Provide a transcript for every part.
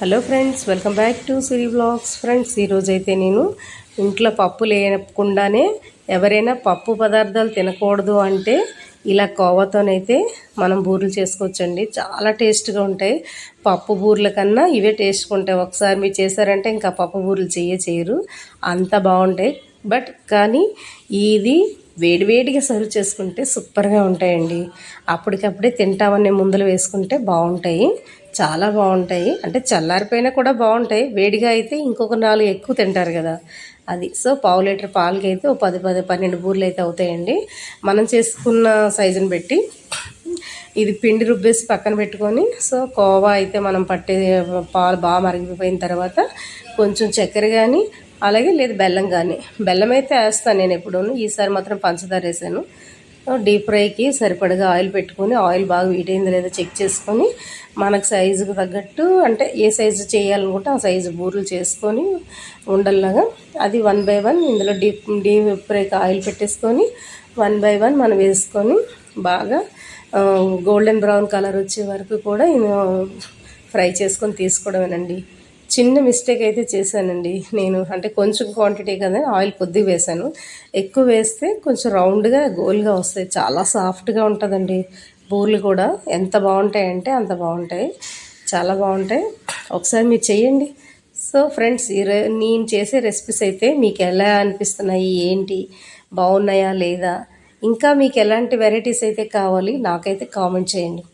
Hello friends welcome back to Siri blogs friends ఈరోజు అయితే నేను ఇంట్లో పప్పు లేకుండానే ఎవరైనా పప్పు పదార్థాలు తినకూడదు అంటే ఇలా కోవతోనైతే మనం బూరెలు చేసుకోవచ్చండి. చాలా టేస్ట్గా ఉంటాయి. పప్పు బూరెల కన్నా ఇవే టేస్ట్గా ఉంటాయి. ఒకసారి మీరు చేశారంటే ఇంకా పప్పు బూరెలు చేయ చేయరు. అంత బాగుంటాయి. బట్ కానీ ఇది వేడివేడిగా సర్వ్ చేసుకుంటే సూపర్గా ఉంటాయండి. అప్పటికప్పుడే తింటామనే ముందులు వేసుకుంటే బాగుంటాయి. చాలా బాగుంటాయి. అంటే చల్లారిపోయినా కూడా బాగుంటాయి. వేడిగా అయితే ఇంకొక నాలుగు ఎక్కువ తింటారు కదా. అది. సో పావు లీటర్ పాలకి అయితే ఓ పది పది పన్నెండు బూర్లు అయితే అవుతాయండి. మనం చేసుకున్న సైజుని బట్టి ఇది పిండి రుబ్బేసి పక్కన పెట్టుకొని సో కోవా అయితే మనం పట్టే పాలు బాగా మరిగిపోయిన తర్వాత కొంచెం చక్కెర కానీ అలాగే లేదు బెల్లం కానీ బెల్లం అయితే వేస్తాను నేను ఎప్పుడూ ఈసారి మాత్రం పంచదార వేసాను. డీప్ ఫ్రైకి సరిపడగా ఆయిల్ పెట్టుకొని ఆయిల్ బాగా వీటైంది లేదో చెక్ చేసుకొని మనకు సైజుకు తగ్గట్టు అంటే ఏ సైజు చేయాలనుకుంటే ఆ సైజు బూరెలు చేసుకొని ఉండల్లాగా అది వన్ బై వన్ ఇందులో డీప్ డీప్ ఫ్రైకి ఆయిల్ పెట్టేసుకొని వన్ బై వన్ మనం వేసుకొని బాగా గోల్డెన్ బ్రౌన్ కలర్ వచ్చే వరకు కూడా ఫ్రై చేసుకొని తీసుకోవడమేనండి. చిన్న మిస్టేక్ అయితే చేశానండి. నేను అంటే కొంచెం క్వాంటిటీ కదా ఆయిల్ కొద్దిగా వేసాను ఎక్కువ వేస్తే కొంచెం రౌండ్గా గోల్గా వస్తాయి. చాలా సాఫ్ట్గా ఉంటుందండి. బూర్లు కూడా ఎంత బాగుంటాయంటే అంత బాగుంటాయి. చాలా బాగుంటాయి. ఒకసారి మీరు చేయండి సో ఫ్రెండ్స్ నేను చేసే రెసిపీస్ అయితే మీకు ఎలా అనిపిస్తున్నాయి? ఏంటి? బాగున్నాయా లేదా? ఇంకా మీకు ఎలాంటి వెరైటీస్ అయితే కావాలి నాకైతే కామెంట్ చేయండి.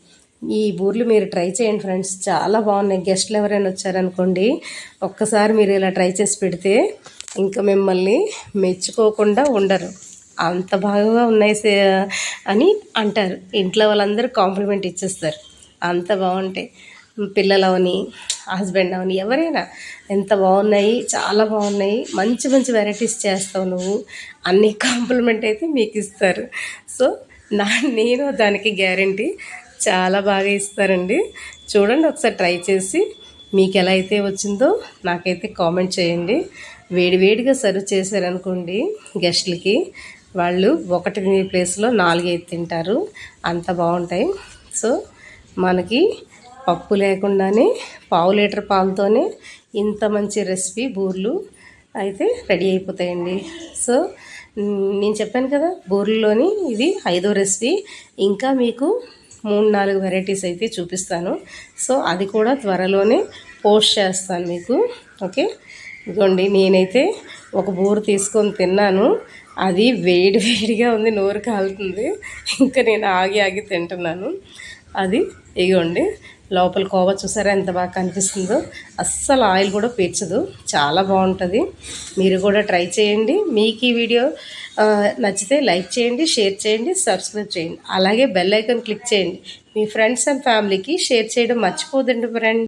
ఈ బూర్లు మీరు ట్రై చేయండి ఫ్రెండ్స్. చాలా బాగున్నాయి. గెస్ట్లు ఎవరైనా వచ్చారనుకోండి ఒక్కసారి మీరు ఇలా ట్రై చేసి పెడితే ఇంకా మిమ్మల్ని మెచ్చుకోకుండా ఉండరు. అంత బాగా ఉన్నాయి అని అంటారు. ఇంట్లో వాళ్ళందరూ కాంప్లిమెంట్ ఇచ్చేస్తారు. అంత బాగుంటాయి. పిల్లలు అవని హస్బెండ్ అవని ఎవరైనా ఎంత బాగున్నాయి చాలా బాగున్నాయి మంచి మంచి వెరైటీస్ చేస్తావు నువ్వు అన్ని కాంప్లిమెంట్ అయితే మీకు ఇస్తారు. సో నా నేను దానికి గ్యారంటీ చాలా బాగా ఇస్తారండి చూడండి ఒకసారి ట్రై చేసి మీకు ఎలా అయితే వచ్చిందో నాకైతే కామెంట్ చేయండి. వేడివేడిగా సర్వ్ చేశారనుకోండి గెస్ట్లకి వాళ్ళు ఒకటి ప్లేస్లో నాలుగైదు తింటారు. అంత బాగుంటాయి. సో మనకి పప్పు లేకుండానే పావు లీటర్ పాలతోనే ఇంత మంచి రెసిపీ బూర్లు అయితే రెడీ అయిపోతాయండి. సో నేను చెప్పాను కదా బూర్లలోని ఇది ఐదో రెసిపీ. ఇంకా మీకు మూడు నాలుగు వెరైటీస్ అయితే చూపిస్తాను. సో అది కూడా త్వరలోనే పోస్ట్ చేస్తాను మీకు. ఓకే? ఇదిగోండి నేనైతే ఒక బూరు తీసుకొని తిన్నాను. అది వేడి వేడిగా ఉంది నోరు కాలుతుంది. ఇంకా నేను ఆగి ఆగి తింటున్నాను. అది ఇగోండి. లోపల కోవ చూసారా ఎంత బాగా కనిపిస్తుందో? అస్సలు ఆయిల్ కూడా పీల్చదు. చాలా బాగుంటుంది. మీరు కూడా ట్రై చేయండి. మీకు ఈ వీడియో నచ్చితే లైక్ చేయండి షేర్ చేయండి సబ్స్క్రైబ్ చేయండి. అలాగే బెల్ ఐకాన్ క్లిక్ చేయండి. మీ ఫ్రెండ్స్ అండ్ ఫ్యామిలీకి షేర్ చేయడం మర్చిపోదండి ఫ్రెండ్.